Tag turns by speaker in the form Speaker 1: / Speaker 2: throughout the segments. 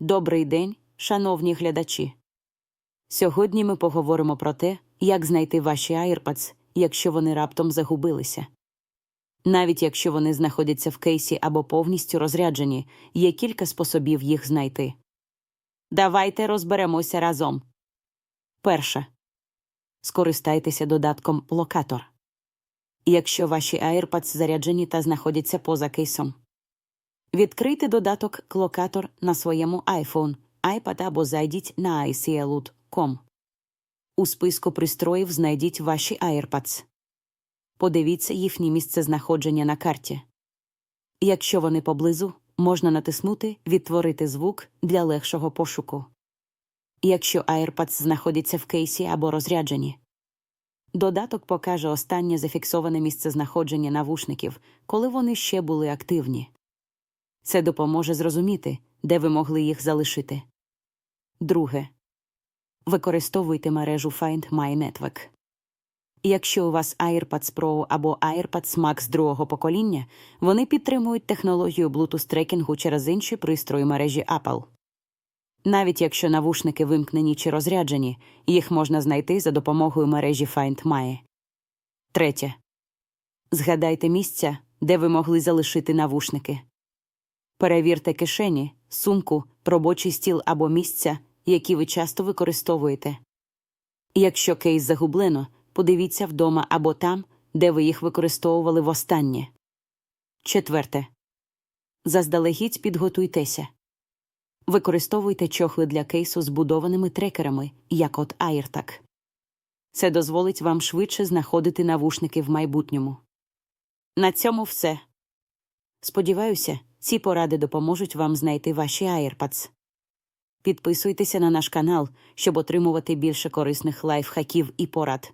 Speaker 1: Добрий день, шановні глядачі. Сьогодні ми поговоримо про те, як знайти ваші AirPods, якщо вони раптом загубилися. Навіть якщо вони знаходяться в кейсі або повністю розряджені, є кілька способів їх знайти. Давайте розберемося разом. Перше. Скористайтеся додатком локатор. Якщо ваші AirPods заряджені та знаходяться поза кейсом. Відкрийте додаток Клокатор на своєму iPhone, iPad або зайдіть на iCloud.com. У списку пристроїв знайдіть ваші AirPods. Подивіться їхнє місцезнаходження на карті. Якщо вони поблизу, можна натиснути Відтворити звук для легшого пошуку. Якщо AirPods знаходяться в кейсі або розряджені. Додаток покаже останнє зафіксоване місцезнаходження навушників, коли вони ще були активні. Це допоможе зрозуміти, де ви могли їх залишити. Друге. Використовуйте мережу Find My Network. Якщо у вас AirPods Pro або AirPods Max другого покоління, вони підтримують технологію Bluetooth трекінгу через інші пристрої мережі Apple. Навіть якщо навушники вимкнені чи розряджені, їх можна знайти за допомогою мережі Find My. Третє. Згадайте місця, де ви могли залишити навушники. Перевірте кишені, сумку, робочий стіл або місця, які ви часто використовуєте. Якщо кейс загублено, подивіться вдома або там, де ви їх використовували востаннє. Четверте. Заздалегідь підготуйтеся. Використовуйте чохли для кейсу з будованими трекерами, як от AirTag. Це дозволить вам швидше знаходити навушники в майбутньому. На цьому все. Сподіваюся, ці поради допоможуть вам знайти ваші AirPods. Підписуйтеся на наш канал, щоб отримувати більше корисних лайфхаків і порад.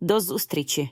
Speaker 1: До зустрічі!